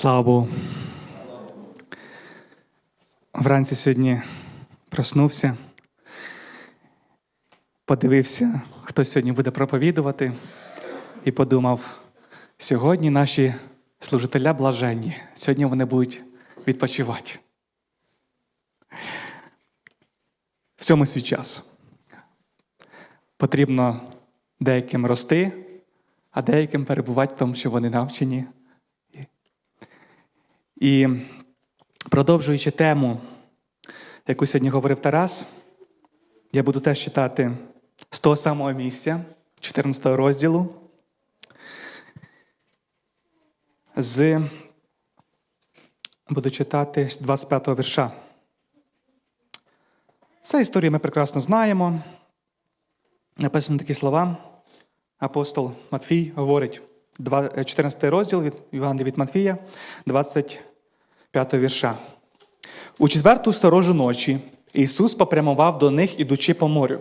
Слава Богу. Вранці сьогодні проснувся, подивився, хто сьогодні буде проповідувати, і подумав: сьогодні наші служителя блаженні, сьогодні вони будуть відпочивати. В цьому свій час. Потрібно деяким рости, а деяким перебувати в тому, що вони навчені. І продовжуючи тему, яку сьогодні говорив Тарас, я буду теж читати з того самого місця, 14 розділу. З буду читати з 25 го вірша. Цю історію ми прекрасно знаємо. Написано такі слова. Апостол Матфій говорить, 14 розділ від Євангелія від Матфія, 25 вірша. У четверту сторожу ночі Ісус попрямував до них, ідучи по морю.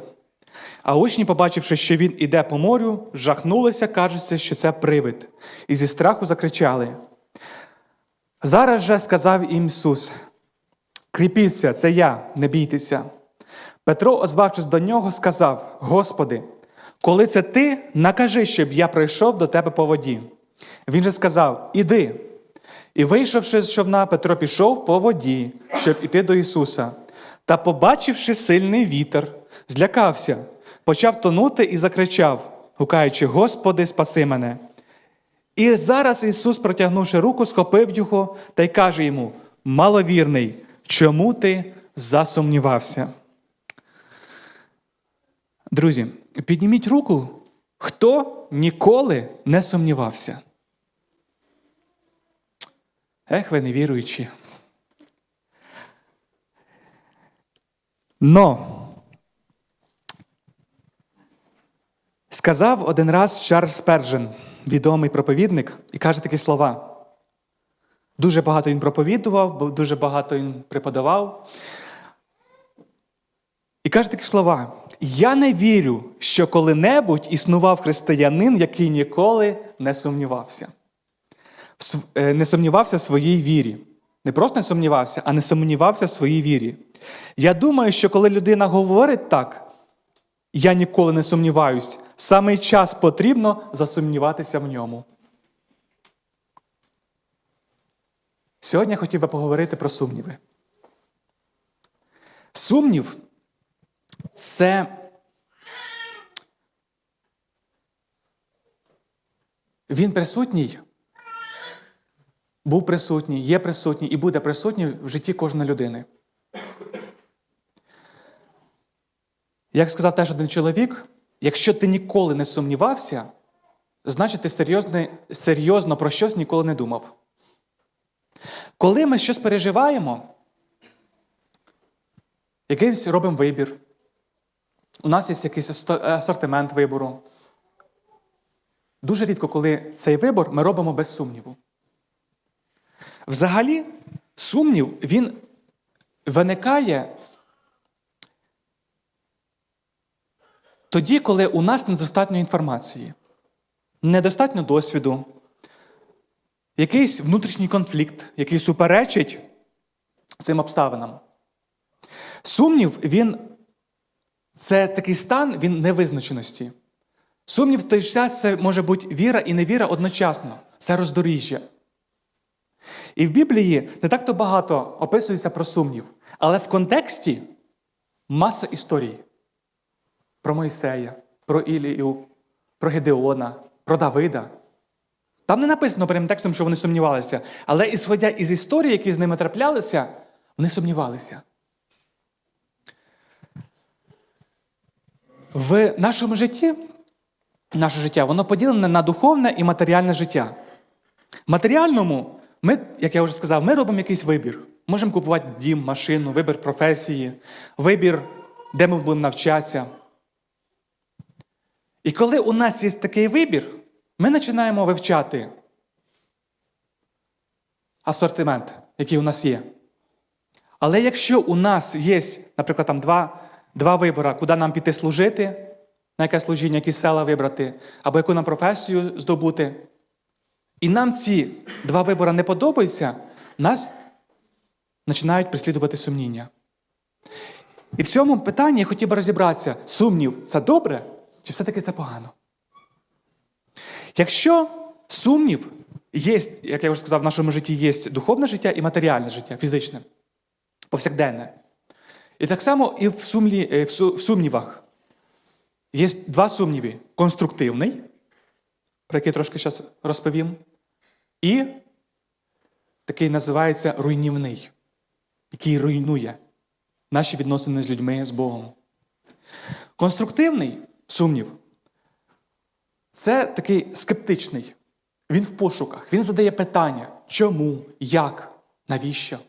А учні, побачивши, що Він іде по морю, жахнулися, кажучи, що це привид, і зі страху закричали. Зараз же сказав їм Ісус: Кріпіться, це я, не бійтеся. Петро, озвавшись до нього, сказав: Господи, коли це ти, накажи, щоб я прийшов до тебе по воді. Він же сказав: Іди. І, вийшовши з човна, Петро пішов по воді, щоб іти до Ісуса. Та, побачивши сильний вітер, злякався, почав тонути і закричав, гукаючи: Господи, спаси мене. І зараз Ісус, протягнувши руку, схопив його та й каже йому: Маловірний, чому ти засумнівався? Друзі, підніміть руку, хто ніколи не сумнівався. Ех, ви невіруючі. Но сказав один раз Чарльз Перджен, відомий проповідник, і каже такі слова. Дуже багато він проповідував, дуже багато він преподавав. І каже такі слова: Я не вірю, що коли-небудь існував християнин, який ніколи не сумнівався. Не сумнівався в своїй вірі. Не просто не сумнівався, а не сумнівався в своїй вірі. Я думаю, що коли людина говорить так, я ніколи не сумніваюсь, саме час потрібно засумніватися в ньому. Сьогодні я хотів би поговорити про сумніви. Сумнів це він присутній, був присутній, є присутній і буде присутній в житті кожної людини. Як сказав теж один чоловік, якщо ти ніколи не сумнівався, значить ти серйозно, серйозно про щось ніколи не думав. Коли ми щось переживаємо, якийсь робимо вибір, у нас є якийсь асортимент вибору. Дуже рідко, коли цей вибор ми робимо без сумніву. Взагалі, сумнів, він виникає тоді, коли у нас недостатньо інформації, недостатньо досвіду, якийсь внутрішній конфлікт, який суперечить цим обставинам. Сумнів, він це такий стан він невизначеності. Сумнів в той час це може бути віра і невіра одночасно. Це роздоріжжя. І в Біблії не так то багато описується про сумнів, але в контексті маса історій про Мойсея, про Ілію, про Гедеона, про Давида. Там не написано прямим текстом, що вони сумнівалися, але ісходя із історії, які з ними траплялися, вони сумнівалися. В нашому житті, наше життя, воно поділене на духовне і матеріальне життя. Матеріальному, ми, як я вже сказав, ми робимо якийсь вибір. Можемо купувати дім, машину, вибір професії, вибір, де ми будемо навчатися. І коли у нас є такий вибір, ми починаємо вивчати асортимент, який у нас є. Але якщо у нас є, наприклад, там два два вибори, куди нам піти служити, на яке служіння, які села вибрати, або яку нам професію здобути, і нам ці два вибори не подобаються, нас починають преслідувати сумніння. І в цьому питанні я хотів би розібратися: сумнів це добре, чи все-таки це погано? Якщо сумнів є, як я вже сказав, в нашому житті є духовне життя і матеріальне життя, фізичне, повсякденне. І так само і в, сумлі, е, в сумнівах. Є два сумніви: конструктивний, про який трошки зараз розповім, і такий називається руйнівний, який руйнує наші відносини з людьми, з Богом. Конструктивний сумнів це такий скептичний. Він в пошуках, він задає питання, чому, як, навіщо.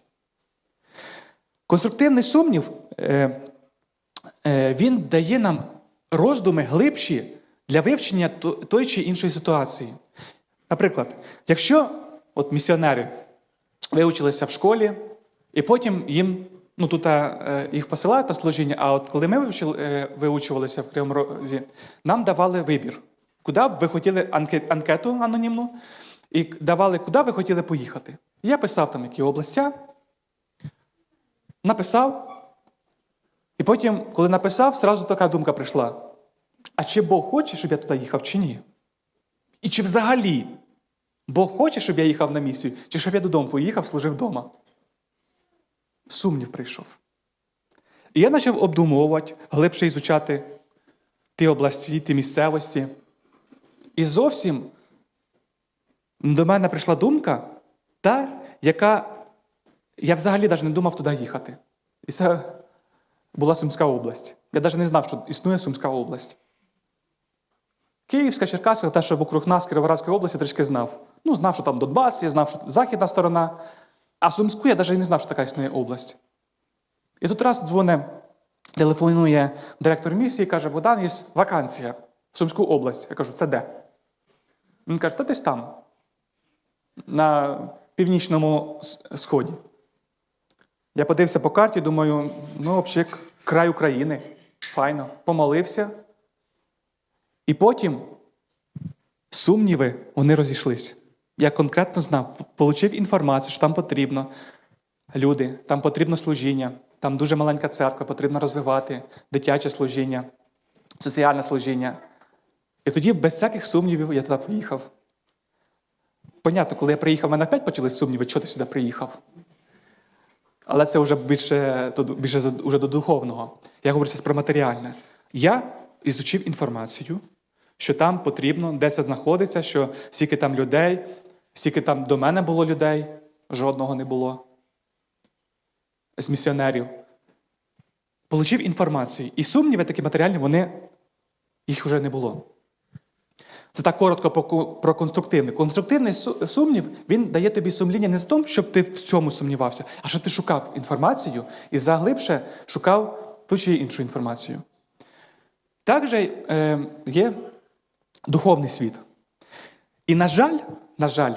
Конструктивний сумнів е, е, він дає нам роздуми глибші для вивчення то- тої чи іншої ситуації. Наприклад, якщо от місіонери вивчилися в школі, і потім їм ну, тут е, їх посилають на служіння, а от коли ми вивчили, е, виучувалися в Кривому Розі, нам давали вибір, куди б ви хотіли анке- анкету анонімну, і давали, куди ви хотіли поїхати. Я писав там, які областя, написав, і потім, коли написав, зразу така думка прийшла: а чи Бог хоче, щоб я туди їхав, чи ні? І чи взагалі Бог хоче, щоб я їхав на місію, чи щоб я додому поїхав, служив вдома? Сумнів прийшов. І я почав обдумовувати, глибше ізучати ті області, ті місцевості. І зовсім до мене прийшла думка, та, яка я взагалі навіть не думав туди їхати. І це була Сумська область. Я навіть не знав, що існує Сумська область. Київська, Черкаська, те, що вокруг нас, Кіровоградської області, трішки знав. Ну, знав, що там Донбас, я знав, що західна сторона. А Сумську я навіть не знав, що така існує область. І тут раз дзвоне, телефонує директор місії і каже: Богдан, є вакансія в Сумську область. Я кажу, це де? Він каже, та десь там, на північному сході. Я подивився по карті, думаю, ну, взагалі, край України. Файно. Помолився. І потім сумніви вони розійшлись. Я конкретно знав, отримав інформацію, що там потрібно люди, там потрібно служіння, там дуже маленька церква, потрібно розвивати дитяче служіння, соціальне служіння. І тоді, без всяких сумнівів, я туди поїхав. Понятно, коли я приїхав, в мене опять почались сумніви, чого ти сюди приїхав. Але це вже більше, більше уже до духовного. Я говорю зараз про матеріальне. Я ізучив інформацію, що там потрібно, де це знаходиться, що скільки там людей, скільки там до мене було людей, жодного не було з місіонерів. Получив інформацію. І сумніви такі матеріальні, вони, їх вже не було. Це так коротко про, конструктивний. Конструктивний сумнів він дає тобі сумління не з тому, щоб ти в цьому сумнівався, а щоб ти шукав інформацію і заглибше шукав ту чи іншу інформацію. Також е, є духовний світ. І, на жаль, на жаль,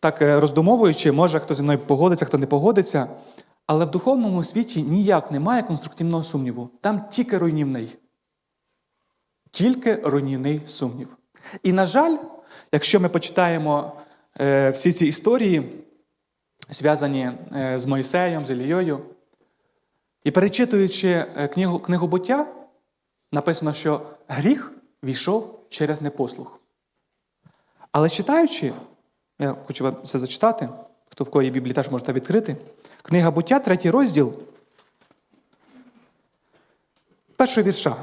так е, роздумовуючи, може хто зі мною погодиться, хто не погодиться, але в духовному світі ніяк немає конструктивного сумніву. Там тільки руйнівний. Тільки руйнівний сумнів. І, на жаль, якщо ми почитаємо е, всі ці історії, зв'язані е, з Моїсеєм, з Ілією, і перечитуючи е, книгу, книгу буття, написано, що гріх війшов через непослух. Але читаючи, я хочу вам це зачитати, хто в є Біблії, теж можете відкрити. Книга буття, третій розділ. Перший вірша.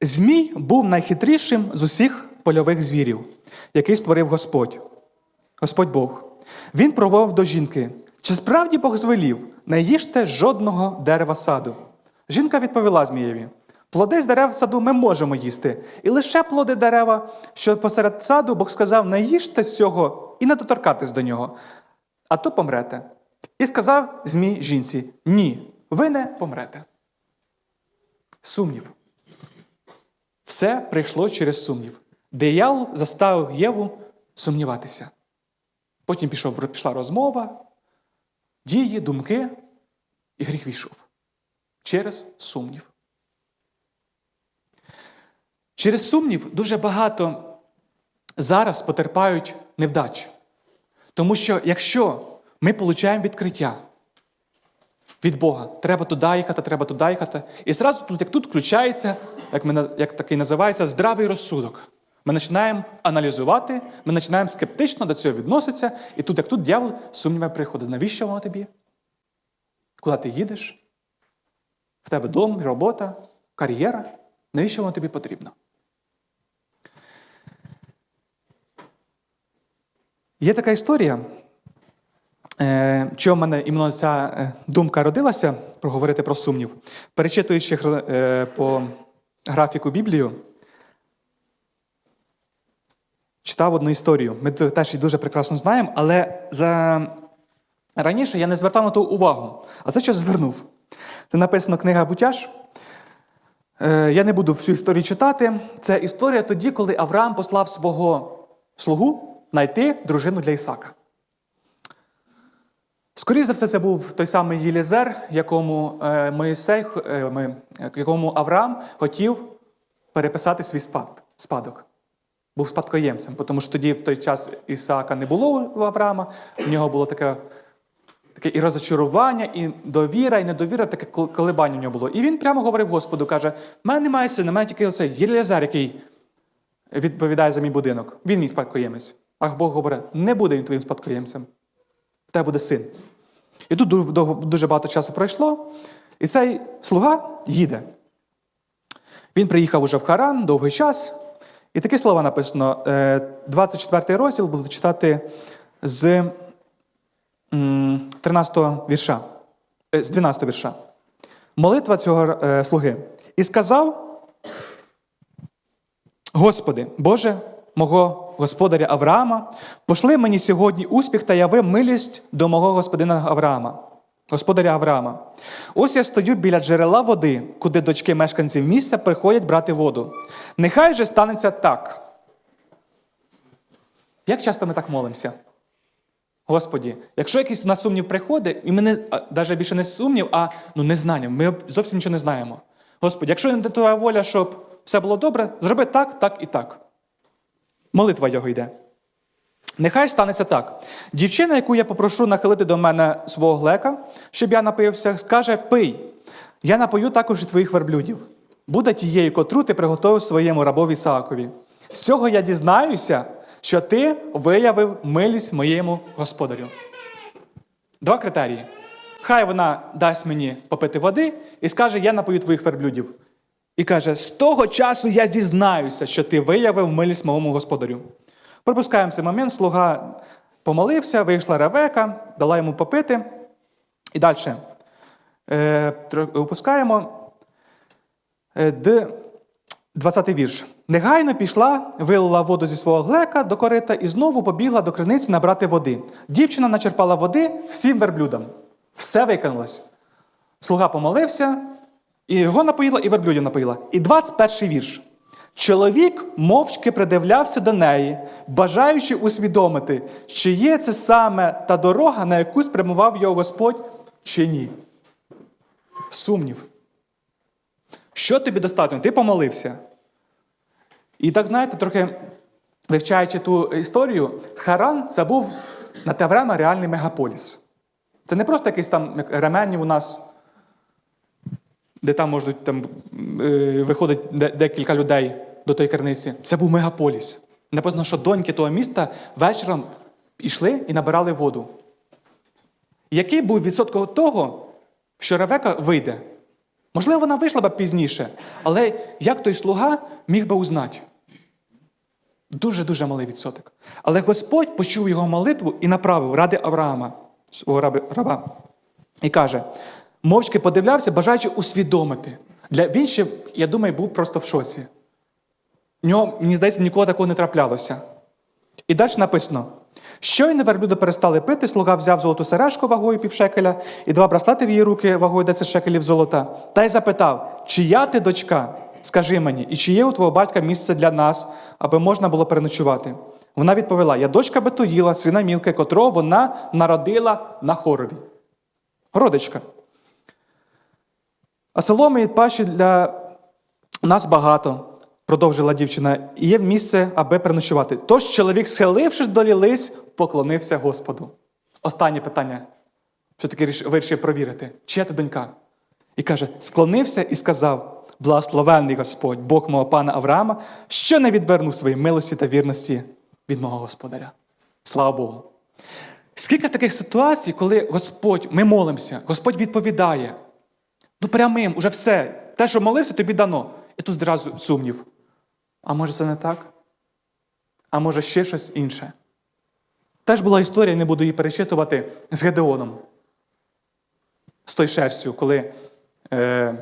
Змій був найхитрішим з усіх польових звірів, який створив Господь. Господь Бог. Він провов до жінки. Чи справді Бог звелів, не їжте жодного дерева саду? Жінка відповіла Змієві: плоди з дерев саду ми можемо їсти, і лише плоди дерева, що посеред саду Бог сказав: не їжте з цього і не доторкатись до нього, а то помрете. І сказав Змій жінці: Ні, ви не помрете. Сумнів. Все прийшло через сумнів. Диявол заставив Єву сумніватися. Потім пішов, пішла розмова, дії, думки, і гріх війшов. Через сумнів. Через сумнів дуже багато зараз потерпають невдач. Тому що якщо ми отримуємо відкриття від Бога, треба туди їхати, треба туди їхати, і зразу тут, як тут включається, як, ми, як такий називається, здравий розсудок. Ми починаємо аналізувати, ми починаємо скептично до цього відноситися, і тут, як тут дьявол, сумніви приходить. Навіщо воно тобі? Куди ти їдеш? В тебе дом, робота, кар'єра. Навіщо воно тобі потрібно? Є така історія, е, чого в мене іменно ця е, думка родилася проговорити про сумнів. Перечитуючи е, по графіку Біблію, читав одну історію. Ми теж її дуже прекрасно знаємо, але за... раніше я не звертав на то увагу, а це щось звернув. Це написано книга Бутяж. Е, Я не буду всю історію читати. Це історія тоді, коли Авраам послав свого слугу знайти дружину для Ісака. Скоріше за все, це був той самий Єлізер, якому е, Моїсей, е, якому Авраам хотів переписати свій спад, спадок. Був спадкоємцем, тому що тоді в той час Ісаака не було у Авраама, в нього було таке таке і розочарування, і довіра, і недовіра, таке кол- колебання в нього було. І він прямо говорив Господу, каже: в мене немає сина, в мене тільки оцей Єлізар, який відповідає за мій будинок. Він мій спадкоємець. А Бог говорить, не буде він твоїм спадкоємцем. В тебе буде син. І тут дуже багато часу пройшло, і цей слуга їде. Він приїхав уже в Харан довгий час. І такі слова написано: е, 24 розділ буду читати з м, 13 вірша, е, з 12 вірша. Молитва цього е, слуги. І сказав: Господи, Боже, мого господаря Авраама, пошли мені сьогодні успіх та яви милість до мого господина Авраама, господаря Авраама. Ось я стою біля джерела води, куди дочки мешканців міста приходять брати воду. Нехай же станеться так. Як часто ми так молимося? Господі, якщо якийсь на сумнів приходить, і ми не навіть більше не сумнів, а ну, незнання, ми зовсім нічого не знаємо. Господи, якщо не твоя воля, щоб все було добре, зроби так, так і так. Молитва його йде. Нехай станеться так. Дівчина, яку я попрошу нахилити до мене свого глека, щоб я напився, скаже: Пий, я напою також і твоїх верблюдів. Буде тією, котру ти приготовив своєму рабові Саакові. З цього я дізнаюся, що ти виявив милість моєму господарю. Два критерії. Хай вона дасть мені попити води і скаже: Я напою твоїх верблюдів. І каже: з того часу я дізнаюся, що ти виявив милість моєму господарю. Пропускаємо цей момент, слуга помолився, вийшла Ревека, дала йому попити. І далі. Е, опускаємо. Е, Д, 20 вірш. Негайно пішла, вилила воду зі свого глека до корита і знову побігла до криниці набрати води. Дівчина начерпала води всім верблюдам. Все виконалось. Слуга помолився, і його напоїла, і верблюдів напоїла. І 21 вірш. Чоловік мовчки придивлявся до неї, бажаючи усвідомити, чи є це саме та дорога, на яку спрямував його Господь, чи ні. Сумнів. Що тобі достатньо? Ти помолився. І так, знаєте, трохи вивчаючи ту історію, Харан це був на те время реальний мегаполіс. Це не просто якийсь там ременів у нас, де там можуть там, е, виходить декілька людей до тої керниці. Це був мегаполіс. Написано, що доньки того міста вечором йшли і набирали воду. Який був відсоток того, що Ревека вийде? Можливо, вона вийшла б пізніше, але як той слуга міг би узнати? Дуже-дуже малий відсоток. Але Господь почув його молитву і направив ради Авраама, свого раба, і каже: мовчки подивлявся, бажаючи усвідомити. Для, він ще, я думаю, був просто в шоці. В нього, мені здається, ніколи такого не траплялося. І далі написано: щойно верблюди перестали пити, слуга взяв золоту сережку вагою півшекеля і два браслети в її руки вагою 10 шекелів золота, та й запитав: чия ти дочка? Скажи мені, і чи є у твого батька місце для нас, аби можна було переночувати? Вона відповіла: Я дочка Бетуїла, сина Мілки, котрого вона народила на хорові. Родичка. А соломи і паші для нас багато. продовжила дівчина, і є місце, аби переночувати. Тож чоловік, схилившись до лілиць, поклонився Господу. Останнє питання. Все-таки ріш- вирішив провірити, чия ти донька? І каже: склонився і сказав: Благословенний Господь, Бог мого пана Авраама, що не відвернув свої милості та вірності від мого господаря. Слава Богу. Скільки таких ситуацій, коли Господь, ми молимося, Господь відповідає. Ну, прямим, уже все. Те, що молився, тобі дано. І тут одразу сумнів. А може це не так? А може ще щось інше? Теж була історія, не буду її перечитувати, з Гедеоном. З той шерстю, коли е,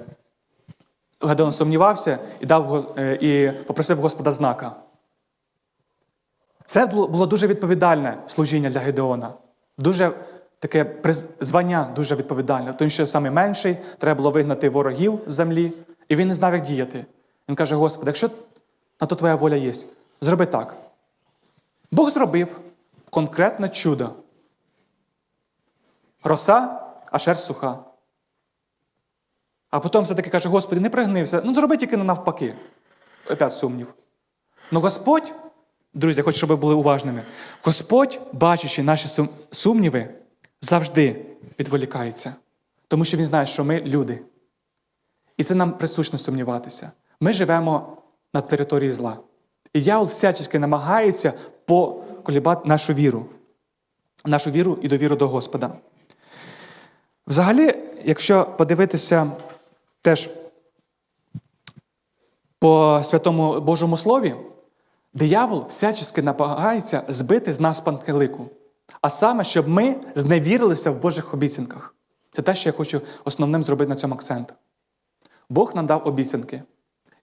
Гедеон сумнівався і, дав, е, і попросив Господа знака. Це було дуже відповідальне служіння для Гедеона. Дуже таке звання дуже відповідальне. Тому що саме менший треба було вигнати ворогів з землі, і він не знав, як діяти. Він каже: Господи, якщо на то твоя воля є, зроби так. Бог зробив конкретне чудо. Роса, а шерсть суха. А потім все-таки каже: Господи, не пригнився. Ну, зроби тільки навпаки. Опять сумнів. Ну Господь, друзі, я хочу, щоб ви були уважними. Господь, бачачи наші сумніви, завжди відволікається. Тому що Він знає, що ми люди. І це нам присущно сумніватися. Ми живемо на території зла. І дьявол всячески намагається поколібати нашу віру, нашу віру і довіру до Господа. Взагалі, якщо подивитися теж по святому Божому Слові, диявол всячески намагається збити з нас пантелику. А саме, щоб ми зневірилися в Божих обіцянках. Це те, що я хочу основним зробити на цьому акцент. Бог нам дав обіцянки.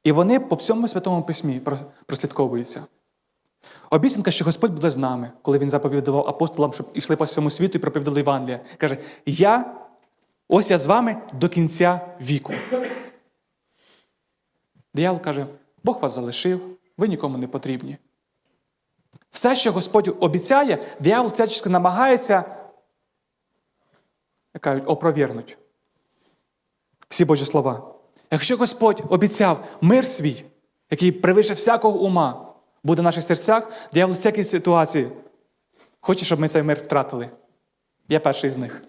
І вони по всьому Святому Письмі прослідковуються. Обіцянка, що Господь буде з нами, коли Він заповідував апостолам, щоб йшли по всьому світу і проповідали Євангелія. Каже: Я, ось я з вами до кінця віку. Диявол каже: Бог вас залишив, ви нікому не потрібні. Все, що Господь обіцяє, диявол всячески намагається, як кажуть, опровірнуть всі Божі слова. Якщо Господь обіцяв мир свій, який превише всякого ума, буде в наших серцях, диявол в всякій ситуації хоче, щоб ми цей мир втратили. Я перший з них.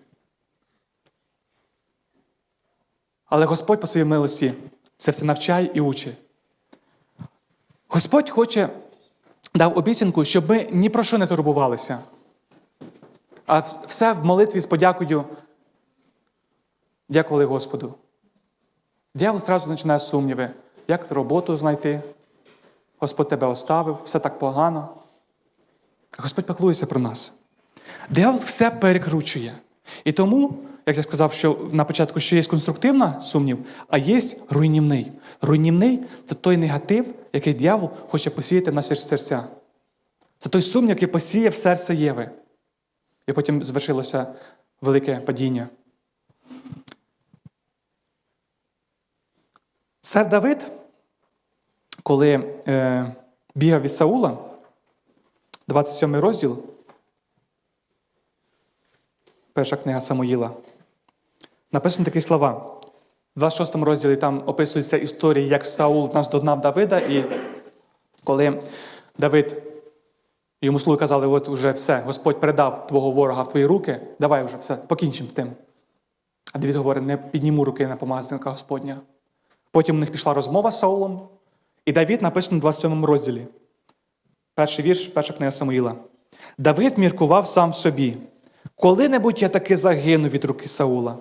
Але Господь по своїй милості це все навчає і учить. Господь хоче, дав обіцянку, щоб ми ні про що не турбувалися, а все в молитві з подякою дякували Господу. Дявол зразу починає сумніви, як роботу знайти. Господь тебе оставив, все так погано. Господь піклується про нас. Диявол все перекручує. І тому, як я сказав, що на початку що є конструктивна сумнів, а є руйнівний. Руйнівний це той негатив, який диявол хоче посіяти в наші серця. Це той сумнів, який посіяв серце Єви. І потім звершилося велике падіння. Цар Давид, коли е, бігав від Саула, 27 розділ, перша книга Самуїла, написано такі слова. В 26 розділі там описується історія, як Саул наздогнав Давида, і коли Давид йому слуги казали, от уже все, Господь передав твого ворога в твої руки, давай вже все, покінчимо з тим. А Давид говорить, не підніму руки на помазанника Господня. Потім у них пішла розмова з Саулом, і Давид написано в 27 розділі. Перший вірш, перша книга Самуїла. Давид міркував сам собі. Коли-небудь я таки загину від руки Саула,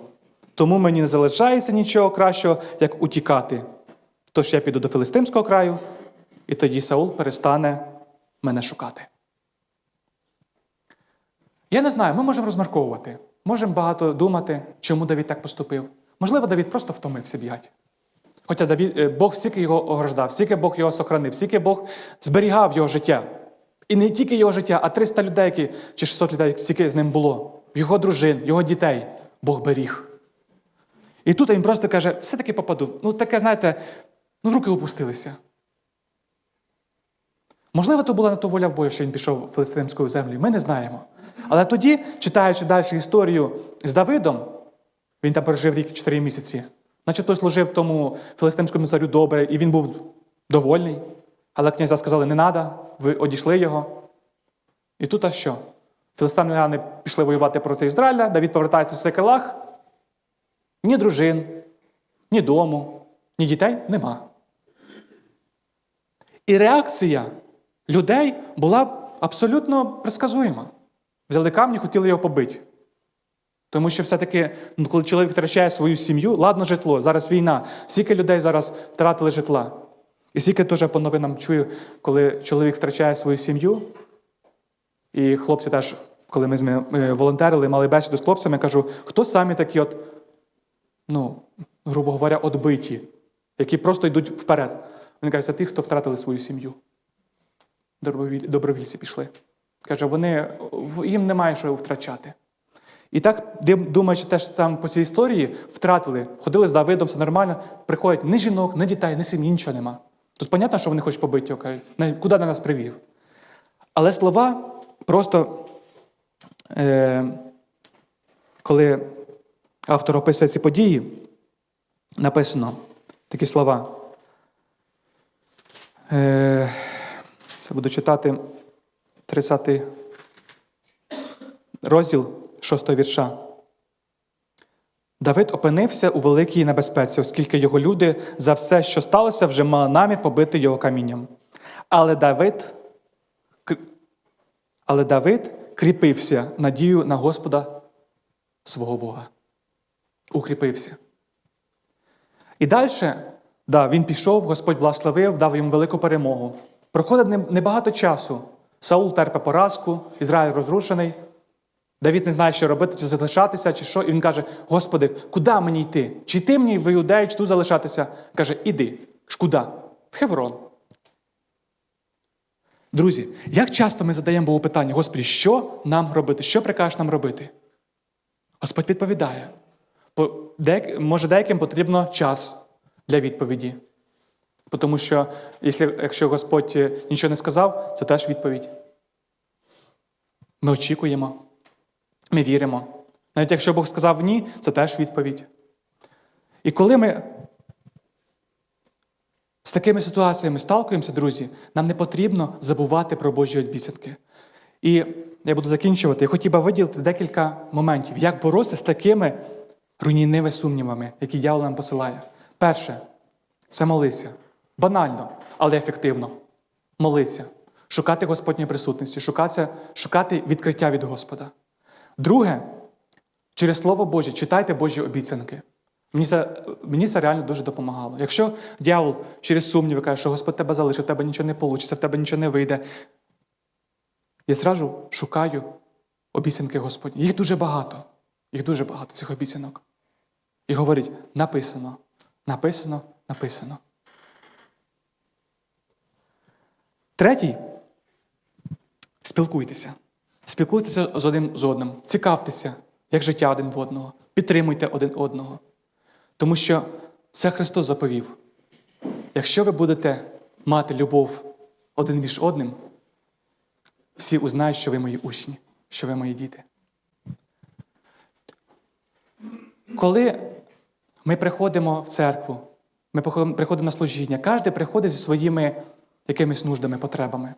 тому мені не залишається нічого кращого, як утікати. Тож я піду до Филистимського краю, і тоді Саул перестане мене шукати. Я не знаю, ми можемо розмарковувати, можемо багато думати, чому Давид так поступив. Можливо, Давид просто втомився бігати. Хоча Давід, е, Бог стільки його ограждав, стільки Бог його сохранив, стільки Бог зберігав його життя. І не тільки його життя, а 300 людей, які, чи 600 людей, стільки з ним було, його дружин, його дітей, Бог беріг. І тут він просто каже: все-таки попаду. Ну, таке, знаєте, ну, руки опустилися. Можливо, то була не то воля в бою, що він пішов в филистимську землю. Ми не знаємо. Але тоді, читаючи далі історію з Давидом, він там пережив рік і 4 місяці. Наче той служив тому филистимському царю добре, і він був довольний. Але князя сказали, не треба, ви одійшли його. І тут а що? Філистимляни пішли воювати проти Ізраїля, Давід повертається в Секелах. Ні дружин, ні дому, ні дітей нема. І реакція людей була абсолютно предсказуєма. Взяли камні, хотіли його побити. Тому що все-таки, ну, коли чоловік втрачає свою сім'ю, ладно житло, зараз війна, скільки людей зараз втратили житла. І скільки теж по новинам чую, коли чоловік втрачає свою сім'ю, і хлопці теж, коли ми з ними е, волонтерили, мали бесіду з хлопцями, кажу, хто самі такі от, ну, грубо говоря, отбиті, які просто йдуть вперед. Вони кажуть, це ті, хто втратили свою сім'ю. Добровільці пішли. Каже, вони, їм немає що втрачати. І так, думаючи теж сам по цій історії, втратили, ходили з Давидом, все нормально, приходять ні жінок, ні дітей, ні сім'ї, нічого нема. Тут понятно, що вони хочуть побити його, кажуть, куди ти нас привів? Але слова просто, е, коли автор описує ці події, написано такі слова. Е, це буду читати 30 розділ 6 вірша. Давид опинився у великій небезпеці, оскільки його люди за все, що сталося, вже мали намір побити його камінням. Але Давид, але Давид кріпився надію на Господа свого Бога. Укріпився. І далі, да, він пішов, Господь благословив, дав йому велику перемогу. Проходить небагато часу. Саул терпе поразку, Ізраїль розрушений. Давід не знає, що робити, чи залишатися, чи що. І він каже: Господи, куди мені йти? Чи йти мені в Іудею, чи тут залишатися? Каже, іди. Куди? В Хеврон. Друзі, як часто ми задаємо Богу питання, Господи, що нам робити? Що прикажеш нам робити? Господь відповідає. Може, деяким потрібно час для відповіді. Тому що, якщо, якщо Господь е, нічого не сказав, це теж відповідь. Ми очікуємо, ми віримо. Навіть якщо Бог сказав ні, це теж відповідь. І коли ми з такими ситуаціями сталкуємося, друзі, нам не потрібно забувати про Божі обіцянки. І я буду закінчувати. Я хотів би виділити декілька моментів, як боротися з такими руйнівними сумнівами, які дьявол нам посилає. Перше це молися. Банально, але ефективно. Молися. Шукати Господньої присутності, шукати, шукати відкриття від Господа. Друге, через Слово Боже читайте Божі обіцянки. Мені це, мені це реально дуже допомагало. Якщо дьявол через сумніви каже, що Господь тебе залишив, в тебе нічого не вийде, в тебе нічого не вийде. Я зразу шукаю обіцянки Господні. Їх дуже багато. Їх дуже багато, цих обіцянок. І говорить: написано, написано, написано. Третій спілкуйтеся. Спілкуйтеся з одним з одним. Цікавтеся, як життя один в одного. Підтримуйте один одного. Тому що це Христос заповів. Якщо ви будете мати любов один між одним, всі узнають, що ви мої учні, що ви мої діти. Коли ми приходимо в церкву, ми приходимо на служіння, кожен приходить зі своїми якимись нуждами, потребами.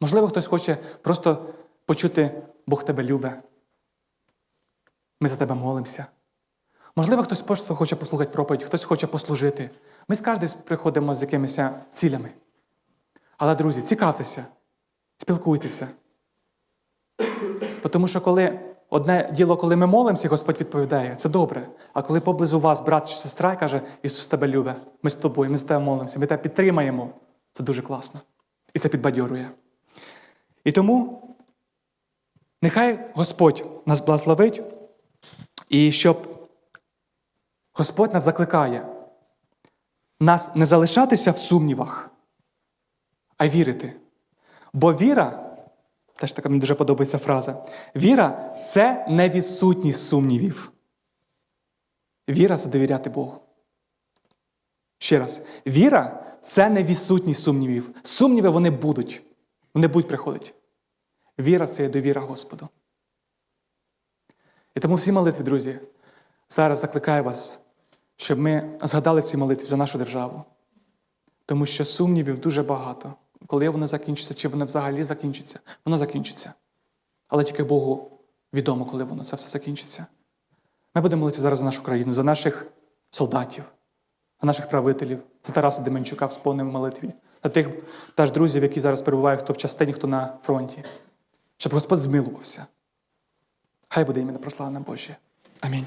Можливо, хтось хоче просто почути, Бог тебе любить. Ми за тебе молимося. Можливо, хтось просто хоче послухати проповідь, хтось хоче послужити. Ми з кожним приходимо з якимись цілями. Але, друзі, цікавтеся, спілкуйтеся. Тому що коли одне діло, коли ми молимося, Господь відповідає, це добре. А коли поблизу вас брат чи сестра каже, Ісус тебе любить, ми з тобою, ми з тебе молимося, ми тебе підтримаємо, це дуже класно. І це підбадьорює. І тому нехай Господь нас благословить, і щоб Господь нас закликає нас не залишатися в сумнівах, а вірити. Бо віра, теж така мені дуже подобається фраза, віра це не відсутність сумнівів. Віра це довіряти Богу. Ще раз, віра це не відсутність сумнівів. Сумніви вони будуть, вони будуть приходити. Віра це є довіра Господу. І тому всі молитви, друзі, зараз закликаю вас, щоб ми згадали в цій молитві за нашу державу, Тому що сумнівів дуже багато. Коли воно закінчиться, чи воно взагалі закінчиться, воно закінчиться. Але тільки Богу відомо, коли воно це все закінчиться. Ми будемо молитися зараз за нашу країну, за наших солдатів, за наших правителів, за Тараса Деменчука в сповненій молитві, за тих теж друзів, які зараз перебувають, хто в частині, хто на фронті, щоб Господь змилувався. Хай буде ім'я прославлене Божє. Амінь.